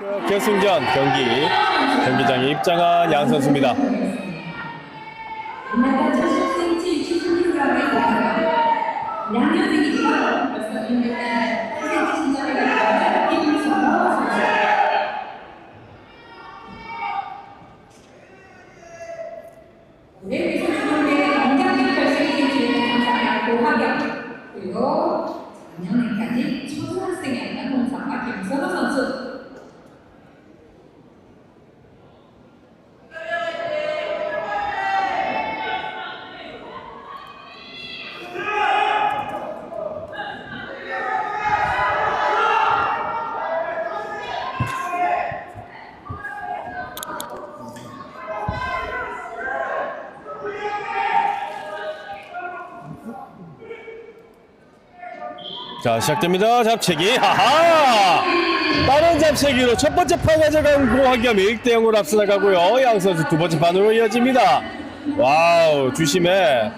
결승전 경기 경기장에 입장한 양 선수입니다. 나가 70cm 70kg의 양현생이지만 벌써 600단 8cm 신장을 가지고 김선호 선수. 올해 선수들의 영장님 결승에 진출한 강사가 고하경 그리고 작년에까지 초등학생이었던 동사가 김선호 선수. 자 시작됩니다. 잡채기 하하 빠른 잡채기로 첫 번째 판 가져간 고학겸 1대 0으로 앞서 나가고요. 양 선수 두 번째 판으로 이어집니다. 와우 주심에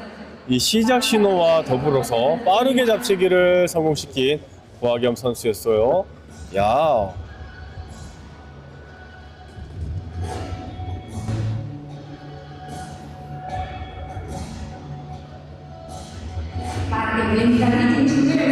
이 시작 신호와 더불어서 빠르게 잡채기를 성공시킨 고학겸 선수였어요. 야 빠르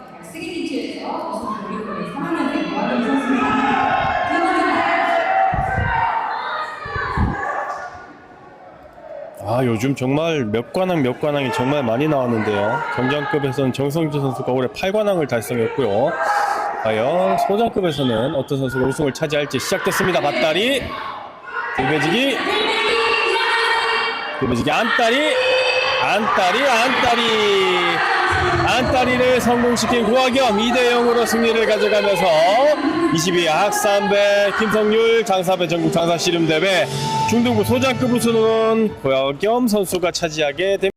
결승에 진출해서 우승을 노리고 있는 3학년생 고학경 선수입니다. 두 번째 날아 요즘 정말 몇 관왕 몇 관왕이 정말 많이 나왔는데요. 경장급에서는 정성주 선수가 올해 8관왕을 달성했고요. 과연 소장급에서는 어떤 선수가 우승을 차지할지 시작됐습니다. 밭다리 들배지기 들배지기 안다리 안다리 안다리 안다리를 성공시킨 고학겸 2대 0으로 승리를 가져가면서 22회 학산배 김성률 장사배 전국 장사 씨름대회 중등부 소장급 우승은 고학겸 선수가 차지하게 됩니다.